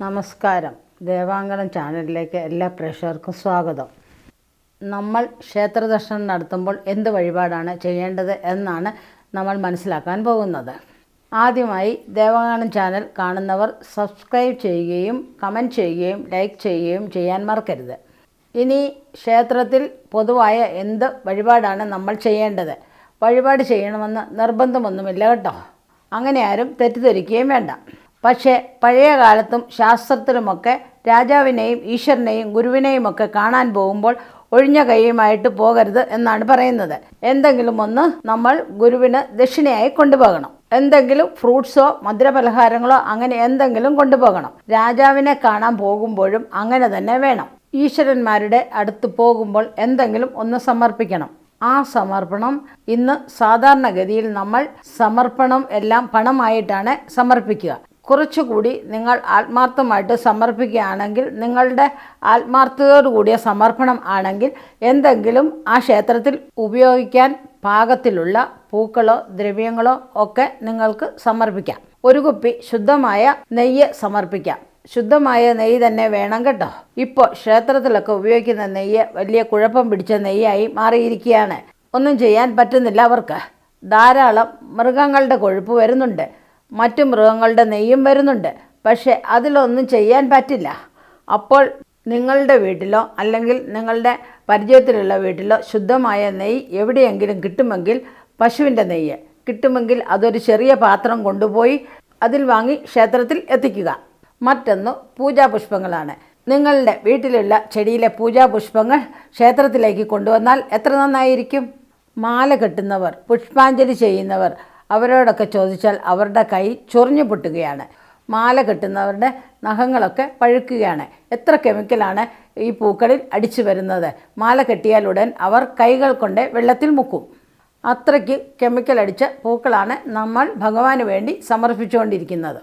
നമസ്കാരം. ദേവാങ്കണം ചാനലിലേക്ക് എല്ലാ പ്രേക്ഷകർക്കും സ്വാഗതം. നമ്മൾ ക്ഷേത്ര ദർശനം നടത്തുമ്പോൾ എന്ത് വഴിപാടാണ് ചെയ്യേണ്ടത് എന്നാണ് നമ്മൾ മനസ്സിലാക്കാൻ പോകുന്നത്. ആദ്യമായി ദേവാങ്കണം ചാനൽ കാണുന്നവർ സബ്സ്ക്രൈബ് ചെയ്യുകയും കമന്റ് ചെയ്യുകയും ലൈക്ക് ചെയ്യുകയും ചെയ്യാൻ മറക്കരുത്. ഇനി ക്ഷേത്രത്തിൽ പൊതുവായ എന്ത് വഴിപാടാണ് നമ്മൾ ചെയ്യേണ്ടത്? വഴിപാട് ചെയ്യണമെന്ന് നിർബന്ധമൊന്നുമില്ല കേട്ടോ. അങ്ങനെ ആരും തെറ്റിദ്ധരിക്കുകയും വേണ്ട. പക്ഷേ പഴയ കാലത്തും ശാസ്ത്രത്തിലുമൊക്കെ രാജാവിനെയും ഈശ്വരനെയും ഗുരുവിനെയും ഒക്കെ കാണാൻ പോകുമ്പോൾ ഒഴിഞ്ഞ കൈയുമായിട്ട് പോകരുത് എന്നാണ് പറയുന്നത്. എന്തെങ്കിലും ഒന്ന് നമ്മൾ ഗുരുവിന് ദക്ഷിണയായി കൊണ്ടുപോകണം. എന്തെങ്കിലും ഫ്രൂട്ട്സോ മധുരപലഹാരങ്ങളോ അങ്ങനെ എന്തെങ്കിലും കൊണ്ടുപോകണം. രാജാവിനെ കാണാൻ പോകുമ്പോഴും അങ്ങനെ തന്നെ വേണം. ഈശ്വരന്മാരുടെ അടുത്ത് പോകുമ്പോൾ എന്തെങ്കിലും ഒന്ന് സമർപ്പിക്കണം. ആ സമർപ്പണം ഇന്ന് സാധാരണഗതിയിൽ നമ്മൾ സമർപ്പണം എല്ലാം പണമായിട്ടാണ് സമർപ്പിക്കുക. കുറച്ചുകൂടി നിങ്ങൾ ആത്മാർത്ഥമായിട്ട് സമർപ്പിക്കുകയാണെങ്കിൽ നിങ്ങളുടെ ആത്മാർത്ഥതയോട് കൂടിയ സമർപ്പണം ആണെങ്കിൽ എന്തെങ്കിലും ആ ക്ഷേത്രത്തിൽ ഉപയോഗിക്കാൻ പാകത്തിലുള്ള പൂക്കളോ ദ്രവ്യങ്ങളോ ഒക്കെ നിങ്ങൾക്ക് സമർപ്പിക്കാം. ഒരു കുപ്പി ശുദ്ധമായ നെയ്യ് സമർപ്പിക്കാം. ശുദ്ധമായ നെയ്യ് തന്നെ വേണം കേട്ടോ. ഇപ്പോൾ ക്ഷേത്രത്തിലൊക്കെ ഉപയോഗിക്കുന്ന നെയ്യ് വലിയ കുഴപ്പം പിടിച്ച നെയ്യായി മാറിയിരിക്കുകയാണ്. ഒന്നും ചെയ്യാൻ പറ്റുന്നില്ല അവർക്ക്. ധാരാളം മൃഗങ്ങളുടെ കൊഴുപ്പ് വരുന്നുണ്ട്. മറ്റു മൃഗങ്ങളുടെ നെയ്യും വരുന്നുണ്ട്. പക്ഷേ അതിലൊന്നും ചെയ്യാൻ പറ്റില്ല. അപ്പോൾ നിങ്ങളുടെ വീട്ടിലോ അല്ലെങ്കിൽ നിങ്ങളുടെ പരിചയത്തിലുള്ള വീട്ടിലോ ശുദ്ധമായ നെയ്യ് എവിടെയെങ്കിലും കിട്ടുമെങ്കിൽ പശുവിന്റെ നെയ്യ് കിട്ടുമെങ്കിൽ അതൊരു ചെറിയ പാത്രം കൊണ്ടുപോയി അതിൽ വാങ്ങി ക്ഷേത്രത്തിൽ എത്തിക്കുക. മറ്റൊന്ന് പൂജാപുഷ്പങ്ങളാണ്. നിങ്ങളുടെ വീട്ടിലുള്ള ചെടിയിലെ പൂജാപുഷ്പങ്ങൾ ക്ഷേത്രത്തിലേക്ക് കൊണ്ടുവന്നാൽ എത്ര നന്നായിരിക്കും? മാല കെട്ടുന്നവർ പുഷ്പാഞ്ജലി ചെയ്യുന്നവർ അവരോടൊക്കെ ചോദിച്ചാൽ അവരുടെ കൈ ചൊറിഞ്ഞു പൊട്ടുകയാണ്. മാല കെട്ടുന്നവരുടെ നഖങ്ങളൊക്കെ പഴുക്കുകയാണ്. എത്ര കെമിക്കലാണ് ഈ പൂക്കളിൽ അടിച്ചു വരുന്നത്? മാല കെട്ടിയാൽ ഉടൻ അവർ കൈകൾ കൊണ്ട് വെള്ളത്തിൽ മുക്കും. അത്രയ്ക്ക് കെമിക്കൽ അടിച്ച പൂക്കളാണ് നമ്മൾ ഭഗവാന് വേണ്ടി സമർപ്പിച്ചുകൊണ്ടിരിക്കുന്നത്.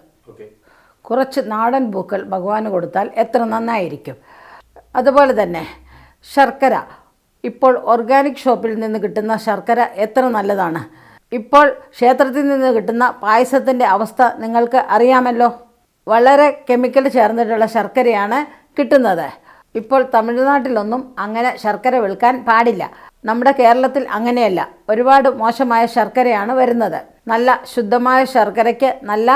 കുറച്ച് നാടൻ പൂക്കൾ ഭഗവാന് കൊടുത്താൽ എത്ര നന്നായിരിക്കും? അതുപോലെ തന്നെ ശർക്കര. ഇപ്പോൾ ഓർഗാനിക് ഷോപ്പിൽ നിന്ന് കിട്ടുന്ന ശർക്കര എത്ര നല്ലതാണ്? ഇപ്പോൾ ക്ഷേത്രത്തിൽ നിന്ന് കിട്ടുന്ന പായസത്തിന്റെ അവസ്ഥ നിങ്ങൾക്ക് അറിയാമല്ലോ. വളരെ കെമിക്കൽ ചേർന്നിട്ടുള്ള ശർക്കരയാണ് കിട്ടുന്നത്. ഇപ്പോൾ തമിഴ്നാട്ടിലൊന്നും അങ്ങനെ ശർക്കര വിൽക്കാൻ പാടില്ല. നമ്മുടെ കേരളത്തിൽ അങ്ങനെയല്ല. ഒരുപാട് മോശമായ ശർക്കരയാണ് വരുന്നത്. നല്ല ശുദ്ധമായ ശർക്കരയ്ക്ക് നല്ല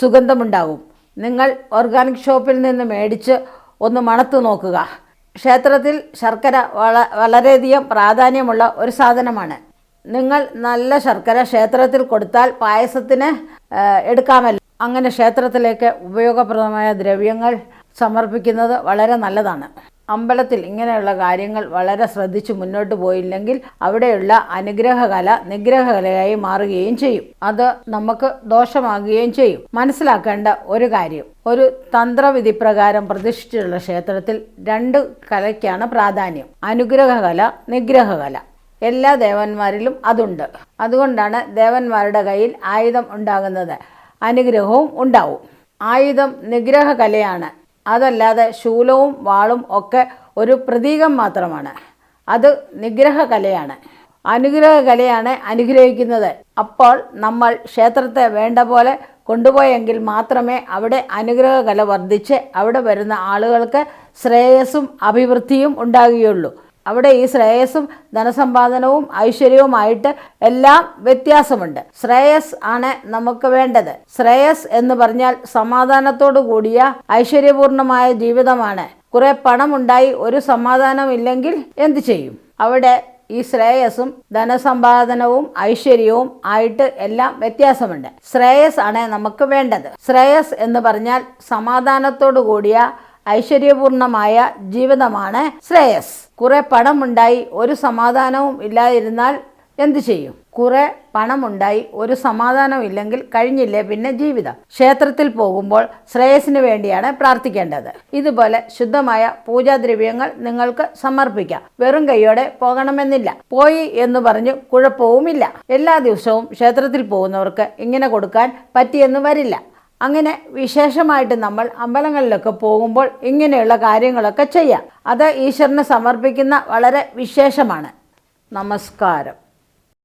സുഗന്ധമുണ്ടാകും നിങ്ങൾ ഓർഗാനിക് ഷോപ്പിൽ നിന്ന് മേടിച്ച് ഒന്ന് മണത്തു നോക്കുക. ക്ഷേത്രത്തിൽ ശർക്കര വള വളരെയധികം പ്രാധാന്യമുള്ള ഒരു സാധനമാണ്. നിങ്ങൾ നല്ല ശർക്കര ക്ഷേത്രത്തിൽ കൊടുത്താൽ പായസത്തിന് എടുക്കാമല്ലോ. അങ്ങനെ ക്ഷേത്രത്തിലേക്ക് ഉപയോഗപ്രദമായ ദ്രവ്യങ്ങൾ സമർപ്പിക്കുന്നത് വളരെ നല്ലതാണ്. അമ്പലത്തിൽ ഇങ്ങനെയുള്ള കാര്യങ്ങൾ വളരെ ശ്രദ്ധിച്ച് മുന്നോട്ട് പോയില്ലെങ്കിൽ അവിടെയുള്ള അനുഗ്രഹകല നിഗ്രഹകലയായി മാറുകയും ചെയ്യും. അത് നമുക്ക് ദോഷമാകുകയും ചെയ്യും. മനസ്സിലാക്കേണ്ട ഒരു കാര്യം ഒരു തന്ത്രവിധി പ്രകാരം പ്രതിഷ്ഠിച്ചിട്ടുള്ള ക്ഷേത്രത്തിൽ രണ്ട് കലയ്ക്കാണ് പ്രാധാന്യം. അനുഗ്രഹകല നിഗ്രഹകല. എല്ലാ ദേവന്മാരിലും അതുണ്ട്. അതുകൊണ്ടാണ് ദേവന്മാരുടെ കയ്യിൽ ആയുധം ഉണ്ടാകുന്നത്. അനുഗ്രഹവും ഉണ്ടാവും. ആയുധം നിഗ്രഹ കലയാണ് അതല്ലാതെ ശൂലവും വാളും ഒക്കെ ഒരു പ്രതീകം മാത്രമാണ്. അത് നിഗ്രഹ കലയാണ് അനുഗ്രഹ കലയാണ് അനുഗ്രഹിക്കുന്നത്. അപ്പോൾ നമ്മൾ ക്ഷേത്രത്തെ വേണ്ട പോലെ കൊണ്ടുപോയെങ്കിൽ മാത്രമേ അവിടെ അനുഗ്രഹ കല വർദ്ധിച്ച് അവിടെ വരുന്ന ആളുകൾക്ക് ശ്രേയസ്സും അഭിവൃദ്ധിയും ഉണ്ടാകുകയുള്ളൂ. അവിടെ ഈ ശ്രേയസ്സും ധനസമ്പാദനവും ഐശ്വര്യവുമായിട്ട് എല്ലാം വ്യത്യാസമുണ്ട്. ശ്രേയസ് ആണ് നമുക്ക് വേണ്ടത്. ശ്രേയസ് എന്ന് പറഞ്ഞാൽ സമാധാനത്തോടു കൂടിയ ഐശ്വര്യപൂർണമായ ജീവിതമാണ്. കുറെ പണമുണ്ടായി ഒരു സമാധാനം ഇല്ലെങ്കിൽ എന്ത് ചെയ്യും? അവിടെ ഈ ശ്രേയസ്സും ധനസമ്പാദനവും ഐശ്വര്യവും ആയിട്ട് എല്ലാം വ്യത്യാസമുണ്ട്. ശ്രേയസ് ആണ് നമുക്ക് വേണ്ടത്. ശ്രേയസ് എന്ന് പറഞ്ഞാൽ സമാധാനത്തോടു കൂടിയ ഐശ്വര്യപൂർണമായ ജീവിതമാണ് ശ്രേയസ്. കുറെ പണമുണ്ടായി ഒരു സമാധാനവും ഇല്ലാതിരുന്നാൽ എന്തു ചെയ്യും? കുറെ പണമുണ്ടായി ഒരു സമാധാനം ഇല്ലെങ്കിൽ കഴിഞ്ഞില്ലേ പിന്നെ ജീവിതം. ക്ഷേത്രത്തിൽ പോകുമ്പോൾ ശ്രേയസിന് വേണ്ടിയാണ് പ്രാർത്ഥിക്കേണ്ടത്. ഇതുപോലെ ശുദ്ധമായ പൂജാദ്രവ്യങ്ങൾ നിങ്ങൾക്ക് സമർപ്പിക്കാം. വെറും കൈയോടെ പോകണമെന്നില്ല. പോയി എന്ന് പറഞ്ഞു കുഴപ്പവുമില്ല. എല്ലാ ദിവസവും ക്ഷേത്രത്തിൽ പോകുന്നവർക്ക് ഇങ്ങനെ കൊടുക്കാൻ പറ്റിയെന്ന് വരില്ല. അങ്ങനെ വിശേഷമായിട്ട് നമ്മൾ അമ്പലങ്ങളിലൊക്കെ പോകുമ്പോൾ ഇങ്ങനെയുള്ള കാര്യങ്ങളൊക്കെ ചെയ്യാം. അത് ഈശ്വരന് സമർപ്പിക്കുന്ന വളരെ വിശേഷമാണ്. നമസ്കാരം.